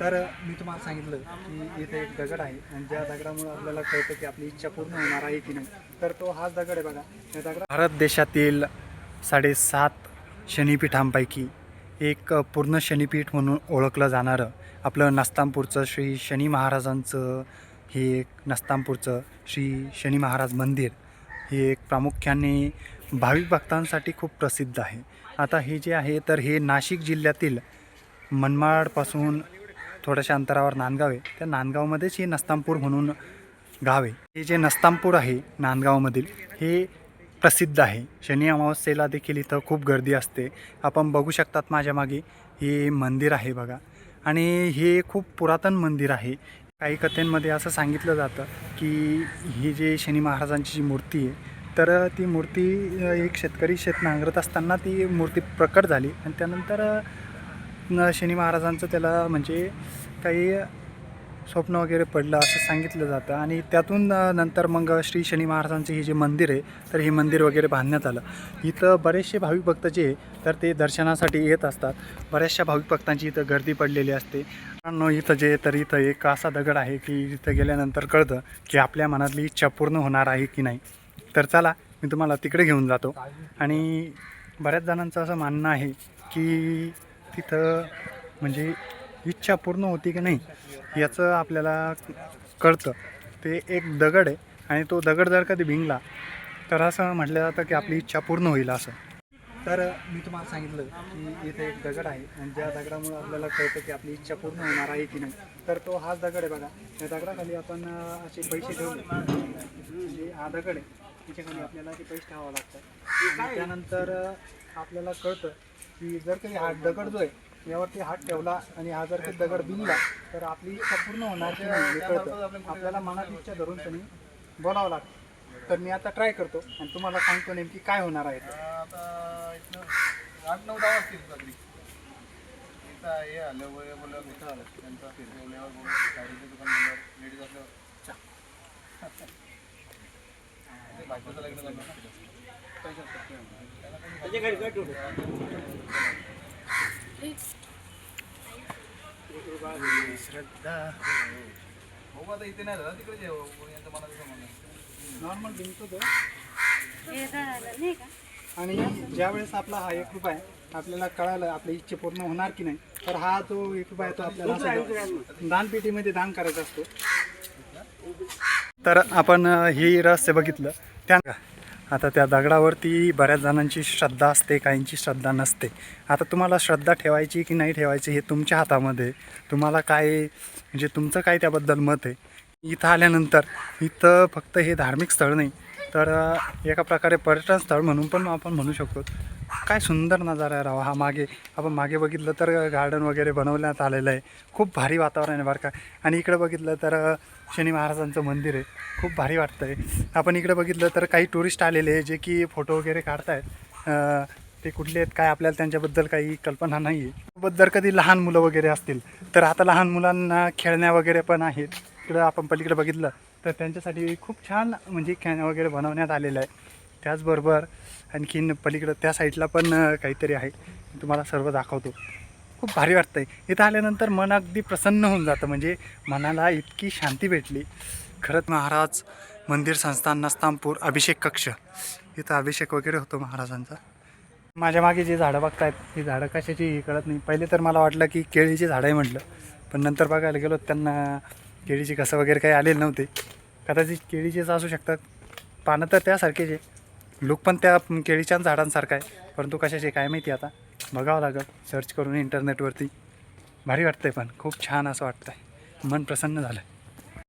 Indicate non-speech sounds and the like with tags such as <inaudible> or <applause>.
तर मी तुम्हाला सांगितलं की इथे एक दगड आहे आणि ज्या दगडामुळे आपल्याला कळतं की आपली इच्छा पूर्ण होणार आहे की नाही तर तो हाच दगड आहे बघा. या दगड भारत देशातील साडेसात शनिपीठांपैकी एक पूर्ण शनिपीठ म्हणून ओळखलं जाणारं आपलं नस्तामपूरचं श्री शनी महाराजांचं हे एक नस्तामपूरचं श्री शनी महाराज मंदिर हे एक प्रामुख्याने भाविक भक्तांसाठी खूप प्रसिद्ध आहे. आता हे जे आहे तर हे नाशिक जिल्ह्यातील मनमाडपासून थोड्याशा अंतरावर नांदगाव आहे. त्या नांदगावमध्येच हे नस्तामपूर म्हणून गाव आहे. हे जे नस्तामपूर आहे नांदगावमधील हे प्रसिद्ध आहे. शनी अमावस्येला देखील इथं खूप गर्दी असते. आपण बघू शकतात माझ्या मागे हे मंदिर आहे बघा. आणि हे खूप पुरातन मंदिर आहे. काही कथेंमध्ये असं सांगितलं जातं की ही जे शनी महाराजांची जी मूर्ती आहे तर ती मूर्ती एक शेतकरी शेत नांगरत असताना ती मूर्ती प्रकट झाली आणि त्यानंतर न शनी महाराजांचं त्याला म्हणजे काही स्वप्न वगैरे पडलं असं सांगितलं जातं. आणि त्यातून नंतर मग श्री शनी महाराजांचे हे जे मंदिर आहे तर हे मंदिर वगैरे बांधण्यात आलं. इथं बरेचसे भाविक भक्त जे आहे, तर ते दर्शनासाठी येत असतात. बऱ्याचशा भाविक भक्तांची इथं गर्दी पडलेली असते. मित्रांनो, इथं जे तर इथं एक असा दगड आहे की इथं गेल्यानंतर कळतं की आपल्या मनातली इच्छा पूर्ण होणार आहे की नाही. तर चला मी तुम्हाला तिकडे घेऊन जातो. आणि बऱ्याच जणांचं असं मानणं आहे की तिथं म्हणजे इच्छा पूर्ण होती की नाही याचं आपल्याला कळतं. ते एक दगड आहे आणि तो दगड जर कधी भिंगला तर असं म्हटलं जातं की आपली इच्छा पूर्ण होईल असं. तर मी तुम्हाला सांगितलं की इथे एक दगड आहे आणि ज्या दगडामुळे आपल्याला कळतं की आपली इच्छा पूर्ण होणार आहे की नाही तर तो हाच दगड आहे बघा. या दगडाखाली आपण असे पैसे ठेवले. जे हा दगड आहे. त्याच्याखाली आपल्याला ते पैसे ठेवावं लागतात. त्यानंतर आपल्याला कळतं की जर काही हा दगड जो आहे यावरती हात ठेवला आणि हा जर काही दगड बिनला तर आपली इच्छा पूर्ण होणार की नाही हे कळतं. आपल्याला मनात इच्छा धरून त्यांनी बोलावं लागतं. तर मी आता ट्राय करतो आणि तुम्हाला सांगतो नेमकी काय होणार आहे ते. आता आठ नऊ दहा वाजतील इथं हे आलं वय बोलल्यावर आलं. त्यांचा जेवल्यावर बोलून साडीचं दुकान बोलल्यावर लेडीज असल्यावर ते <laughs> बायकोचं लग्न झालं ना. बघू आता इथे नाही झालं तिकडे यांचं म्हणणं नॉर्मल बिनतो तो हे झालं नाही का आणि ज्यावेळेस आपला हा एक रुपया आपल्याला कळालं आपली इच्छा पूर्ण होणार की नाही तर हा जो एक रुपया आहे तो आपल्याला दानपेटीमध्ये दान करायचा असतो. तर आपण हे रहस्य बघितलं. त्या आता त्या दगडावरती बऱ्याच जणांची श्रद्धा असते काहींची श्रद्धा नसते. आता तुम्हाला श्रद्धा ठेवायची की नाही ठेवायची हे तुमच्या हातामध्ये तुम्हाला काय म्हणजे तुमचं काय त्याबद्दल मत आहे? इथं आल्यानंतर इथं फक्त हे धार्मिक स्थळ नाही तर एका प्रकारे पर्यटन स्थळ म्हणून पण आपण म्हणू शकतो. काय सुंदर नजारा आहे राव. हा मागे आपण मागे बघितलं तर गार्डन वगैरे बनवण्यात आलेलं आहे. खूप भारी वातावरण आहे बरं का. आणि इकडं बघितलं तर शनी महाराजांचं मंदिर आहे. खूप भारी वाटतं आहे आपण इकडं बघितलं तर काही टुरिस्ट आलेले आहे जे की फोटो वगैरे काढतायत. आहेत ते कुठले आहेत काय आपल्याला त्यांच्याबद्दल काही कल्पना नाही आहे जर कधी लहान मुलं वगैरे असतील तर आता लहान मुलांना खेळण्या वगैरे पण आहेत. इकडं आपण पलीकडे बघितलं तर त्यांच्यासाठी खूप छान म्हणजे खेळण्या वगैरे बनवण्यात आलेलं आहे. त्याचबरोबर आणखीन पलीकडं त्या साईडला पण काहीतरी आहे. तुम्हाला सर्व दाखवतो. खूप भारी वाटतं आहे इथं आल्यानंतर मन अगदी प्रसन्न होऊन जातं. म्हणजे मनाला इतकी शांती भेटली. खरंच महाराज मंदिर संस्थान नस्तामपूर अभिषेक कक्ष. इथं अभिषेक वगैरे होतो महाराजांचा. माझ्या मागे जे झाडं बघतायत ही झाडं कशाची कळत नाही. पहिले तर मला वाटलं की केळीची झाडं आहे म्हटलं. पण नंतर बघायला गेलो त्यांना केळीची कसं वगैरे काही आलेले नव्हते. कदाचित केळीचेच असू शकतात. पानं तर त्यासारखेच आहे. लुक पण त्या केळीच्या झाडांसारखा आहे. परंतु कशाचे काय माहिती आता? बघावं लागेल. सर्च करून इंटरनेटवरती भारी वाटतंय पण. खूप छान असं वाटतंय. मन प्रसन्न झालं.